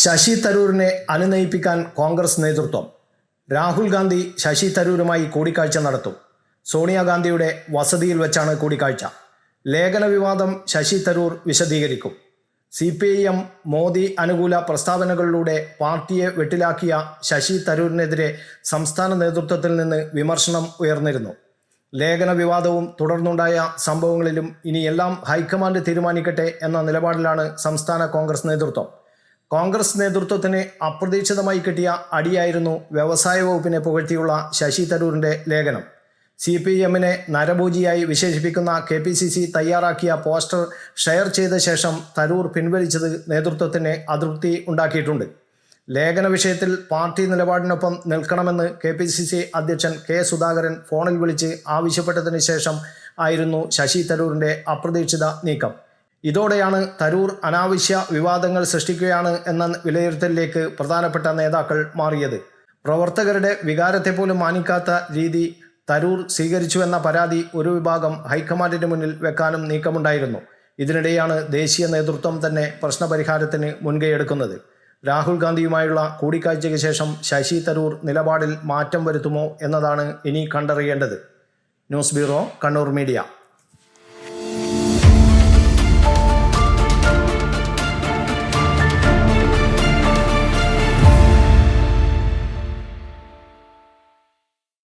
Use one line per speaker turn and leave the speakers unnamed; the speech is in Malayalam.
ശശി തരൂരിനെ അനുനയിപ്പിക്കാൻ കോൺഗ്രസ് നേതൃത്വം. രാഹുൽ ഗാന്ധി ശശി തരൂരുമായി കൂടിക്കാഴ്ച നടത്തും. സോണിയാഗാന്ധിയുടെ വസതിയിൽ വെച്ചാണ് കൂടിക്കാഴ്ച. ലേഖന വിവാദം ശശി തരൂർ വിശദീകരിക്കും. C P I M Modi അനുകൂല പ്രസ്താവനകളിലൂടെ പാർട്ടിയെ വെട്ടിലാക്കിയ ശശി തരൂരിനെതിരെ സംസ്ഥാന നേതൃത്വത്തിൽ നിന്ന് വിമർശനം ഉയർന്നിരുന്നു. ലേഖന വിവാദവും തുടർന്നുണ്ടായ സംഭവങ്ങളിലും ഇനിയെല്ലാം ഹൈക്കമാൻഡ് തീരുമാനിക്കട്ടെ എന്ന നിലപാടിലാണ് സംസ്ഥാന കോൺഗ്രസ് നേതൃത്വം. കോൺഗ്രസ് നേതൃത്വത്തിന് അപ്രതീക്ഷിതമായി കിട്ടിയ അടിയായിരുന്നു വ്യവസായ വകുപ്പിനെ പുകഴ്ത്തിയുള്ള ശശി തരൂരിന്റെ ലേഖനം. സി പി എമ്മിനെ നരഭൂജിയായി വിശേഷിപ്പിക്കുന്ന കെ പി സി സി തയ്യാറാക്കിയ പോസ്റ്റർ ഷെയർ ചെയ്ത ശേഷം തരൂർ പിൻവലിച്ചത് നേതൃത്വത്തിന് അതൃപ്തി ഉണ്ടാക്കിയിട്ടുണ്ട്. ലേഖന വിഷയത്തിൽ പാർട്ടി നിലപാടിനൊപ്പം നിൽക്കണമെന്ന് കെ പി സി സി അധ്യക്ഷൻ കെ സുധാകരൻ ഫോണിൽ വിളിച്ച് ആവശ്യപ്പെട്ടതിന് ശേഷം ആയിരുന്നു ശശി തരൂരിന്റെ അപ്രതീക്ഷിത നീക്കം. ഇതോടെയാണ് തരൂർ അനാവശ്യ വിവാദങ്ങൾ സൃഷ്ടിക്കുകയാണ് എന്ന വിലയിരുത്തലിലേക്ക് പ്രധാനപ്പെട്ട നേതാക്കൾ മാറിയത്. പ്രവർത്തകരുടെ വികാരത്തെ പോലും മാനിക്കാത്ത രീതി തരൂർ സ്വീകരിച്ചുവെന്ന പരാതി ഒരു വിഭാഗം ഹൈക്കമാൻഡിന് മുന്നിൽ വെക്കാനും നീക്കമുണ്ടായിരുന്നു. ഇതിനിടെയാണ് ദേശീയ നേതൃത്വം തന്നെ പ്രശ്നപരിഹാരത്തിന് മുൻകൈയെടുക്കുന്നത് രാഹുൽ ഗാന്ധിയുമായുള്ള കൂടിക്കാഴ്ചയ്ക്ക് ശേഷം ശശി തരൂർ നിലപാടിൽ മാറ്റം വരുത്തുമോ എന്നതാണ് ഇനി കണ്ടറിയേണ്ടത്. News bureau Kannur media.